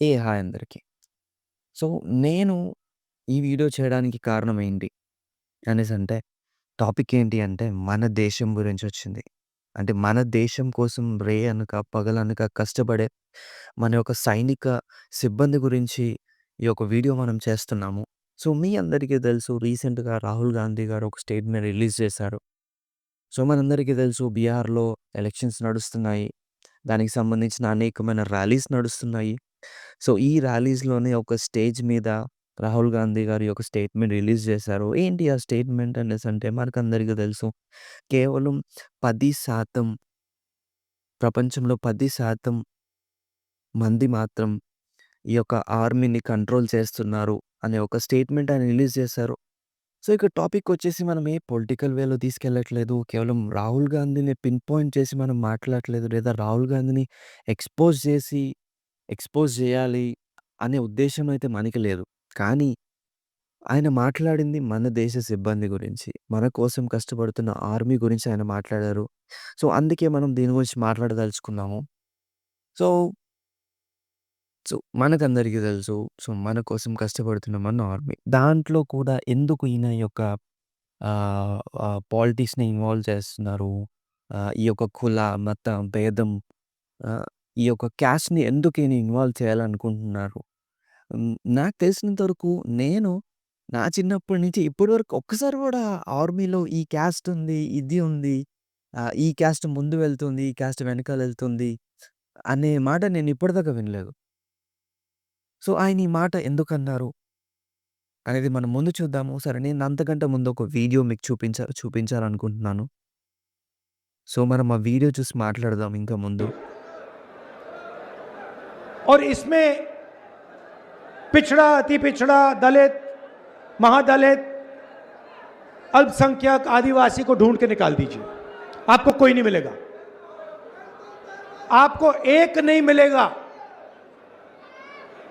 ఏ hi అందరికీ so, నేను ఈ వీడియో చేయడానికి కారణం ఏంటి? అనేసంటే టాపిక్ ఏంటి అంటే మన దేశం గురించొచ్చింది. అంటే మన దేశం కోసం రే అనక, పగలనక కష్టపడే మన యొక్క సైనిక సిబ్బంది గురించి ఈ యొక్క వీడియో మనం చేస్తున్నాము. సో, మీ అందరికీ తెలుసు రీసెంట్‌గా రాహుల్ గాంధీ గారు ఒక స్టేట్‌మెంట్ రిలీజ్ చేశారు. సో, మనందరికీ తెలుసు బీహార్‌లో ఎలక్షన్స్ నడుస్తున్నాయి. దానికి సంబంధించిన అనేకమైన ర్యాలీస్ నడుస్తున్నాయి. సో, ఈ ర్యాలీస్‌లోనే ఒక స్టేజ్ మీద రాహుల్ గాంధీ గారు ఒక స్టేట్‌మెంట్ రిలీజ్ చేశారు. ఏంటి ఆ స్టేట్‌మెంట్ అనేసంటే మనకందరికీ తెలుసు. కేవలం 10% ప్రపంచంలో 10% మంది మాత్రం ఈ యొక్క ఆర్మీని కంట్రోల్ చేస్తున్నారు అనే ఒక స్టేట్‌మెంట్ ఆయన రిలీజ్ చేశారు. సో, ఇక టాపిక్ వచ్చేసి మనం ఏ పొలిటికల్ వేలో తీసుకెళ్ళట్లేదు. కేవలం రాహుల్ గాంధీని పిన్ పాయింట్ చేసి మనం మాట్లాడట్లేదు. లేదా రాహుల్ గాంధీని ఎక్స్‌పోజ్ చేసి ఎక్స్‌పోజ్ చేయాలి అనే ఉద్దేశ్యం అయితే మనకి లేదు. కానీ ఆయన మాట్లాడింది మన దేశ సిబ్బంది గురించి. మన కోసం కష్టపడుతున్న ఆర్మీ గురించి ఆయన మాట్లాడారు. సో, అందుకే మనం దీని గురించి మాట్లాడదలుచుకున్నాము. సో సో, మనకందరికీ తెలుసు. సో, మన కోసం కష్టపడుతున్న మన ఆర్మీ. దాంట్లో కూడా ఎందుకు ఈయన యొక్క ఆహ్, ఆహ్, పాలిటిక్స్‌ని ఇన్వాల్వ్ చేస్తున్నారు? ఆహ్, ఈ యొక్క కుల, మత భేదం ఆహ్, ఈ యొక్క క్యాస్ట్‌ని ఎందుకు ఈయన ఇన్వాల్వ్ చేయాలనుకుంటున్నారు? హ్మ్. నాకు తెలిసినంత వరకు నేను నా చిన్నప్పటి నుంచి ఇప్పటి వరకు ఒక్కసారి కూడా ఆర్మీలో ఈ క్యాస్ట్ ఉంది, ఇది ఉంది, ఆహ్, ఈ క్యాస్ట్ ముందు వెళ్తుంది, ఈ క్యాస్ట్ వెనకాల వెళ్తుంది అనే మాట నేను ఇప్పటిదాకా వినలేదు. సో, ఆయన ఈ మాట ఎందుకన్నారు? అనేది మనం ముందు చూద్దాము. సరే నేను అంతకంటే ముందు ఒక వీడియో మీకు చూపించ చూపించాలనుకుంటున్నాను. సో, మనం ఆ వీడియో చూసి మాట్లాడదాం ఇంకా ముందు. और इसमें पिछड़ा अति पिछड़ा दलित महादलित अल्पसंख्यक आदिवासी को ढूंढ के निकाल दीजिए आपको कोई नहीं मिलेगा आपको एक नहीं मिलेगा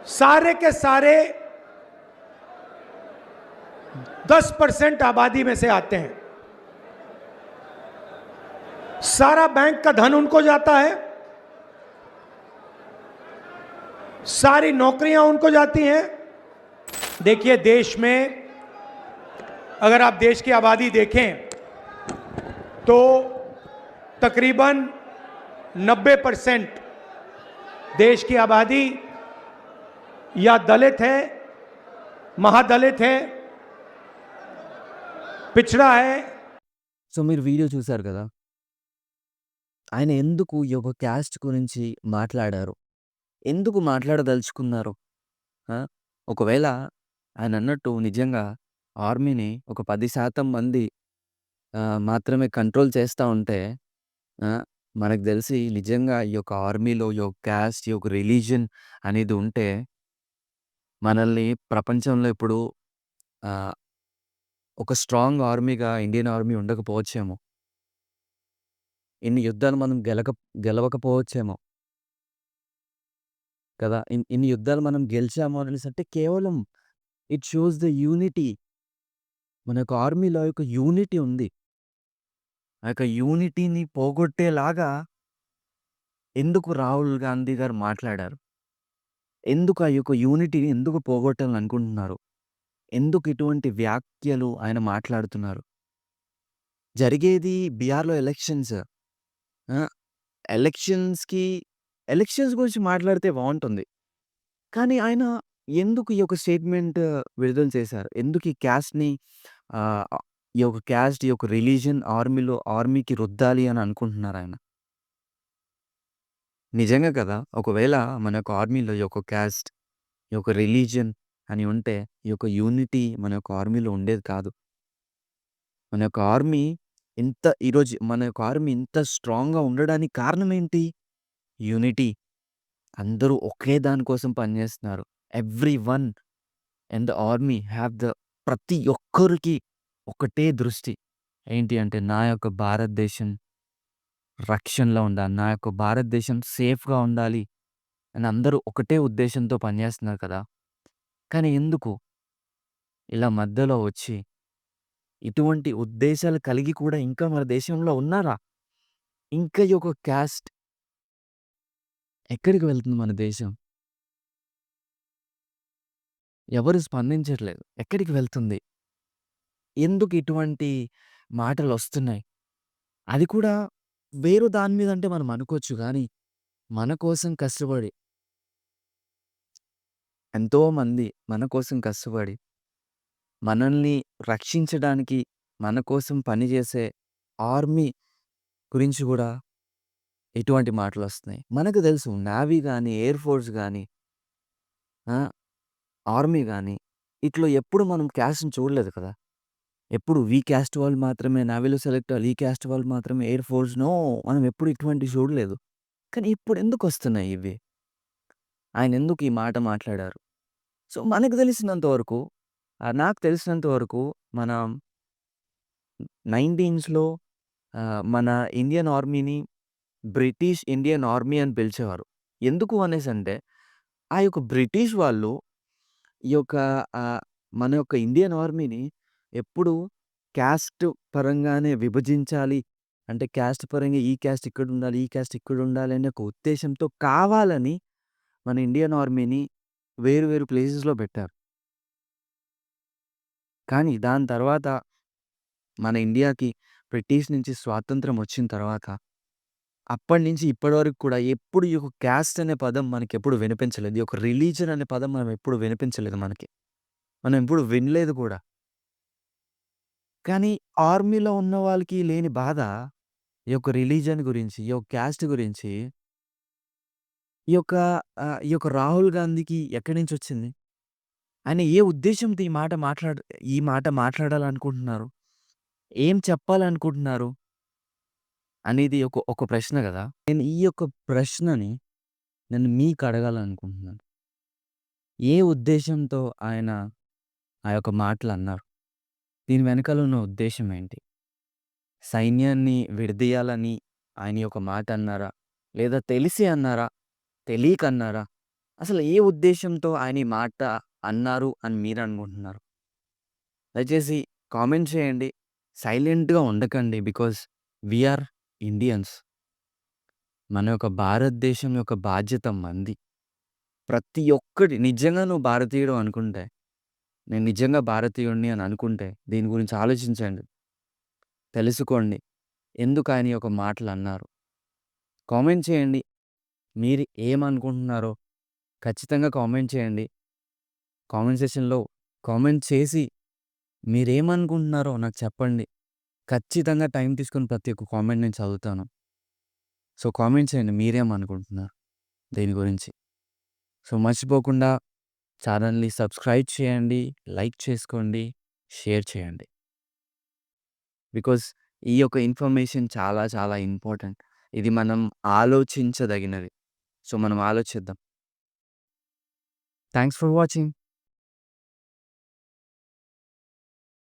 सारे के सारे दस परसेंट आबादी में से आते हैं। सारा बैंक का धन उनको जाता है। सारी नौकरियाँ उनको जाती हैं। देखिए, देश में अगर आप देश की आबादी देखें तो तकरीबन 90 परसेंट देश की आबादी या दलित है महादलित है पिछड़ा है సో, మీరు వీడియో చూసారు కదా! ఆయన ఎందుకు ఈ యొక్క క్యాస్ట్ గురించి మాట్లాడారు? ఎందుకు మాట్లాడదలుచుకున్నారు? ఆ! ఒకవేళ ఆయనన్నట్టు నిజంగా ఆర్మీని ఒక 10% మంది ఆహ్, మాత్రమే కంట్రోల్ చేస్తా ఉంటే ఆ! మనకు తెలిసి నిజంగా ఈ యొక్క ఆర్మీలో ఈ యొక్క క్యాస్ట్, ఈ యొక్క రిలీజియన్ అనేది ఉంటే మనల్ని ప్రపంచంలో ఇప్పుడు ఆహ్, ఒక స్ట్రాంగ్ ఆర్మీగా ఇండియన్ ఆర్మీ ఉండకపోవచ్చేమో. ఇన్ని యుద్ధాలు మనం గెలక గెలవకపోవచ్చేమో. కదా! ఇన్ ఇన్ని యుద్ధాలు మనం గెలిచాము అనేసంటే కేవలం ఇట్ షోస్ ద యూనిటీ. మన యొక్క ఆర్మీలో యొక్క యూనిటీ ఉంది. ఆ యొక్క యూనిటీని పోగొట్టేలాగా ఎందుకు రాహుల్ గాంధీ గారు మాట్లాడారు? ఎందుకు ఆ యొక్క యూనిటీని ఎందుకు పోగొట్టాలనుకుంటున్నారు? ఎందుకు ఇటువంటి వ్యాఖ్యలు ఆయన మాట్లాడుతున్నారు? జరిగేది బీహార్‌లో ఎలక్షన్స్. ఎలక్షన్స్‌కి ఎలక్షన్స్ గురించి మాట్లాడితే బాగుంటుంది కానీ ఆయన ఎందుకు ఈ యొక్క స్టేట్‌మెంట్ విడుదల చేశారు? ఎందుకు ఈ క్యాస్ట్‌ని ఈ యొక్క క్యాస్ట్, ఈ యొక్క రిలీజియన్ ఆర్మీలో ఆర్మీకి రుద్దాలి అని అనుకుంటున్నారు ఆయన నిజంగా కదా! ఒకవేళ మన యొక్క ఆర్మీలో ఈ యొక్క క్యాస్ట్, ఈ యొక్క రిలీజియన్ అని ఉంటే ఈ యొక్క యూనిటీ మన యొక్క ఆర్మీలో ఉండేది కాదు. మన యొక్క ఆర్మీ ఇంత ఈరోజు మన యొక్క ఆర్మీ ఇంత స్ట్రాంగ్‌గా ఉండడానికి కారణం ఏంటి? యూనిటీ. అందరూ ఒకే దానికోసం పనిచేస్తున్నారు everyone and the army have the ప్రతి ఒక్కరికి ఒకటే దృష్టి. ఏంటి అంటే నా యొక్క భారతదేశం రక్షణలో ఉండాలి. నా యొక్క భారతదేశం సేఫ్‌గా ఉండాలి అని అందరూ ఒకటే ఉద్దేశంతో పనిచేస్తున్నారు కదా! కానీ ఎందుకు? ఇలా మధ్యలో వచ్చి ఇటువంటి ఉద్దేశాలు కలిగి కూడా ఇంకా మన దేశంలో ఉన్నారా? ఇంకా ఈ క్యాస్ట్ ఎక్కడికి వెళ్తుంది మన దేశం? ఎవరు స్పందించట్లేదు. ఎక్కడికి వెళ్తుంది? ఎందుకు ఇటువంటి మాటలు వస్తున్నాయి అది కూడా వేరు దాని మీద అంటే మనం అనుకోవచ్చు కానీ మన కోసం కష్టపడి ఎంతోమంది మన కోసం కష్టపడి, మనల్ని రక్షించడానికి మన కోసం పనిచేసే ఆర్మీ గురించి గూడా ఇటువంటి మాటలొస్తున్నాయి. మనకు తెలుసు నావీ కానీ ఎయిర్ ఫోర్స్ కానీ ఆర్మీ కానీ ఇట్లా ఎప్పుడు మనం క్యాష్ని చూడలేదు కదా! ఎప్పుడు వీ క్యాస్ట్ వాళ్ళు మాత్రమే నావీలో సెలెక్ట్ అవ్వాలి. ఈ క్యాస్ట్ వాళ్ళు మాత్రమే ఎయిర్ ఫోర్స్ నో మనం ఎప్పుడు ఇటువంటి చూడలేదు. కానీ ఇప్పుడు ఎందుకు వస్తున్నాయి ఇవి? ఆయన ఎందుకు ఈ మాట మాట్లాడారు? సో, మనకు తెలిసినంత వరకు నాకు తెలిసినంత వరకు మనం 19స్‌లో ఆహ్, మన ఇండియన్ ఆర్మీని బ్రిటిష్ ఇండియన్ ఆర్మీ అని పిలిచేవారు. ఎందుకు అనేసి అంటే ఆ యొక్క బ్రిటిష్ వాళ్ళు ఈ యొక్క మన యొక్క ఇండియన్ ఆర్మీని ఎప్పుడు క్యాస్ట్ పరంగానే విభజించాలి. అంటే క్యాస్ట్ పరంగా ఈ క్యాస్ట్ ఇక్కడుండాలి, ఈ క్యాస్ట్ ఇక్కడుండాలి అనే ఒక ఉద్దేశంతో కావాలని మన ఇండియన్ ఆర్మీని వేరు వేరు ప్లేసెస్‌లో పెట్టారు. కానీ దాని తర్వాత మన ఇండియాకి బ్రిటిష్ నుంచి స్వాతంత్రం వచ్చిన తర్వాత, అప్పటినుంచి నుంచి ఇప్పటివరకు కూడా ఎప్పుడు ఈ యొక్క క్యాస్ట్ అనే పదం మనకెప్పుడు వినిపించలేదు. ఈ యొక్క రిలీజన్ అనే పదం మనం ఎప్పుడు వినిపించలేదు మనకి. మనం ఎప్పుడు వినలేదు కూడా. కానీ ఆర్మీలో ఉన్న వాళ్ళకి లేని బాధ, ఈ యొక్క రిలీజియన్ గురించి, ఈ యొక్క క్యాస్ట్ గురించి ఈ యొక్క ఆహ్, ఈ యొక్క రాహుల్ గాంధీకి ఎక్కడి నుంచొచ్చింది? ఆయన ఏ ఉద్దేశ్యంతో ఈ మాట మాట్లాడ ఈ మాట మాట్లాడాలనుకుంటున్నారు? ఏం చెప్పాలనుకుంటున్నారు? అనేది ఒక ఒక ప్రశ్న గదా! నేను ఈ యొక్క ప్రశ్నని నేను మీకు అడగాలనుకుంటున్నాను. ఏ ఉద్దేశ్యంతో ఆయన ఆ యొక్క మాటలన్నారు? దీని వెనకాల ఉన్న ఉద్దేశం ఏంటి? సైన్యాన్ని విడదీయాలని ఆయన యొక్క మాట అన్నారా? లేదా తెలిసి అన్నారా? తెలియక అన్నారా? అసలు ఏ ఉద్దేశంతో ఆయన ఈ మాట అన్నారు అని మీరు అనుకుంటున్నారు దయచేసి కామెంట్ చేయండి. సైలెంట్‌గా ఉండకండి. Because we are Indians. మన యొక్క భారతదేశం యొక్క బాధ్యత మంది ప్రతి ఒక్కటి నిజంగా నువ్వు భారతీయుడు అనుకుంటే, నేను నిజంగా భారతీయుడిని అని అనుకుంటే, దీని గురించి ఆలోచించండి. తెలుసుకోండి. ఎందుకు ఆయన యొక్క మాటలు అన్నారు కామెంట్ చేయండి. మీరు ఏమనుకుంటున్నారో ఖచ్చితంగా కామెంట్ చేయండి. కామెంట్ సెషన్లో కామెంట్ చేసి మీరేమనుకుంటున్నారో నాకు చెప్పండి. ఖచ్చితంగా టైం తీసుకొని ప్రతి ఒక్క కామెంట్ నేను చదువుతాను. సో, కామెంట్ చేయండి మీరేమనుకుంటున్నారు దీని గురించి. సో, మర్చిపోకుండా ఛానల్‌ని సబ్స్క్రైబ్ చేయండి, లైక్ చేసుకోండి, షేర్ చేయండి. బికాస్ ఈ యొక్క ఇన్ఫర్మేషన్ చాలా చాలా ఇంపార్టెంట్. ఇది మనం ఆలోచించదగినది. సో, మనం ఆలోచిద్దాం. Thanks for watching.